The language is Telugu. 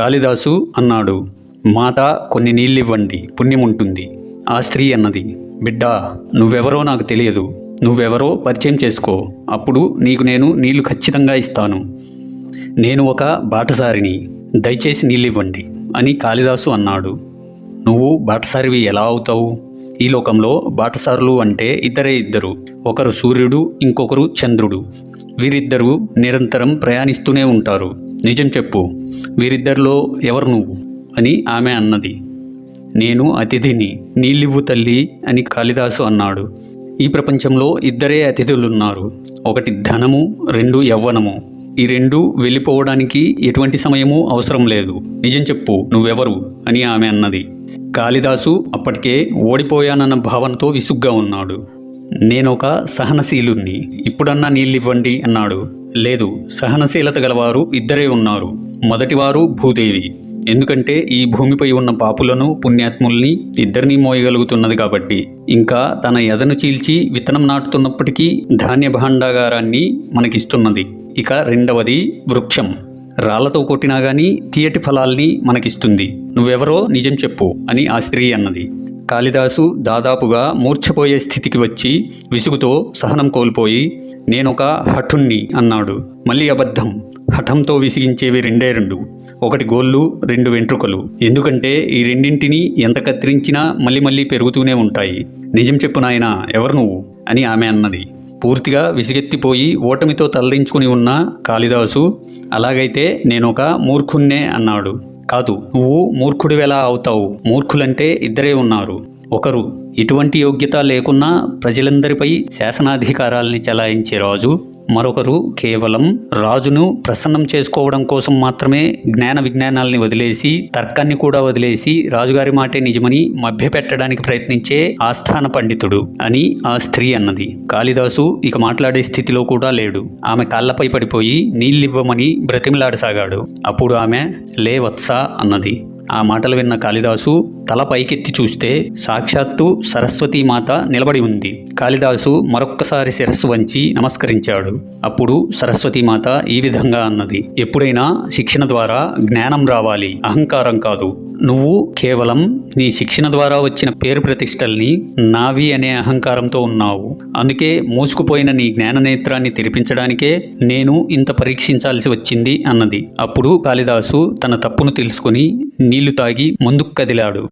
కాళిదాసు అన్నాడు మాత కొన్ని నీళ్ళివ్వండి పుణ్యం ఉంటుంది ఆ స్త్రీ అన్నది బిడ్డ నువ్వెవరో నాకు తెలియదు. నువ్వెవరో పరిచయం చేసుకో. అప్పుడు నీకు నేను నీళ్ళు ఖచ్చితంగా ఇస్తాను. నేను ఒక బాటసారిని దయచేసి నీళ్ళివ్వండి అని కాళిదాసు అన్నాడు. నువ్వు బాటసారివి ఎలా అవుతావు? ఈ లోకంలో బాటసారులు అంటే ఇద్దరే ఇద్దరు. ఒకరు సూర్యుడు ఇంకొకరు చంద్రుడు. వీరిద్దరూ నిరంతరం ప్రయాణిస్తూనే ఉంటారు. నిజం చెప్పు వీరిద్దరిలో ఎవరు నువ్వు? అని ఆమె అన్నది. నేను అతిథిని నీళ్ళివ్వు తల్లి అని కాళిదాసు అన్నాడు. ఈ ప్రపంచంలో ఇద్దరే అతిథులున్నారు. ఒకటి ధనము రెండు యవ్వనము. ఈ రెండు వెళ్ళిపోవడానికి ఎటువంటి సమయము అవసరం లేదు. నిజం చెప్పు నువ్వెవరు? అని ఆమె అన్నది. కాళిదాసు అప్పటికే ఓడిపోయానన్న భావనతో విసుగ్గా ఉన్నాడు. నేనొక సహనశీలుణ్ణి. ఇప్పుడన్నా నీళ్ళివ్వండి అన్నాడు. లేదు సహనశీలత గలవారు ఇద్దరే ఉన్నారు. మొదటివారు భూదేవి. ఎందుకంటే ఈ భూమిపై ఉన్న పాపులను పుణ్యాత్ముల్ని ఇద్దరిని మోయగలుగుతున్నది కాబట్టి. ఇంకా తన ఎదను చీల్చి విత్తనం నాటుతున్నప్పటికీ ధాన్య భాండాగారాన్ని మనకిస్తున్నది. ఇక రెండవది వృక్షం. రాళ్ళతో కొట్టినా గాని తీయటి ఫలాల్ని మనకిస్తుంది. నువ్వెవరో నిజం చెప్పు అని ఆ స్త్రీ అన్నది. కాళిదాసు దాదాపుగా మూర్ఛపోయే స్థితికి వచ్చి విసుగుతో సహనం కోల్పోయి నేనొక హఠుణ్ణి అన్నాడు. మళ్ళీ అబద్ధం. హఠంతో విసిగించేవి రెండే రెండు. ఒకటి గోళ్ళు రెండు వెంట్రుకలు. ఎందుకంటే ఈ రెండింటిని ఎంత కత్తిరించినా మళ్ళీ మళ్ళీ పెరుగుతూనే ఉంటాయి. నిజం చెప్పు నాయనా ఎవరు నువ్వు? అని ఆమె అన్నది. పూర్తిగా విసిగెత్తిపోయి ఓటమితో తలదించుకుని ఉన్న కాళిదాసు అలాగైతే నేనొక మూర్ఖున్నే అన్నాడు. కాదు నువ్వు మూర్ఖుడివెలా అవుతావు? మూర్ఖులంటే ఇద్దరే ఉన్నారు. ఒకరు ఎటువంటి యోగ్యత లేకున్నా ప్రజలందరిపై శాసనాధికారాల్ని చెలాయించే రాజు మరొకరు కేవలం రాజును ప్రసన్నం చేసుకోవడం కోసం మాత్రమే జ్ఞాన విజ్ఞానాల్ని వదిలేసి తర్కాన్ని కూడా వదిలేసి రాజుగారి మాటే నిజమని మభ్యపెట్టడానికి ప్రయత్నించే ఆస్థాన పండితుడు అని ఆ స్త్రీ అన్నది. కాళిదాసు ఇక మాట్లాడే స్థితిలో కూడా లేడు. ఆమె కాళ్ళపై పడిపోయి నీళ్ళివ్వమని బ్రతిమిలాడసాగాడు. అప్పుడు ఆమె లే వత్స అన్నది. ఆ మాటలు విన్న కాళిదాసు తల పైకెత్తి చూస్తే సాక్షాత్తు సరస్వతీమాత నిలబడి ఉంది. కాళిదాసు మరొక్కసారి శిరస్సు వంచి నమస్కరించాడు. అప్పుడు సరస్వతీమాత ఈ విధంగా అన్నది ఎప్పుడైనా శిక్షణ ద్వారా జ్ఞానం రావాలి అహంకారం కాదు. నువ్వు కేవలం నీ శిక్షణ ద్వారా వచ్చిన పేరు ప్రతిష్టల్ని నావి అనే అహంకారంతో ఉన్నావు. అందుకే మూసుకుపోయిన నీ జ్ఞాననేత్రాన్ని తెరిపించడానికే నేను ఇంత పరీక్షించాల్సి వచ్చింది అన్నది. అప్పుడు కాళిదాసు తన తప్పును తెలుసుకుని నీళ్ళు తాగి ముందుకు కదిలాడు.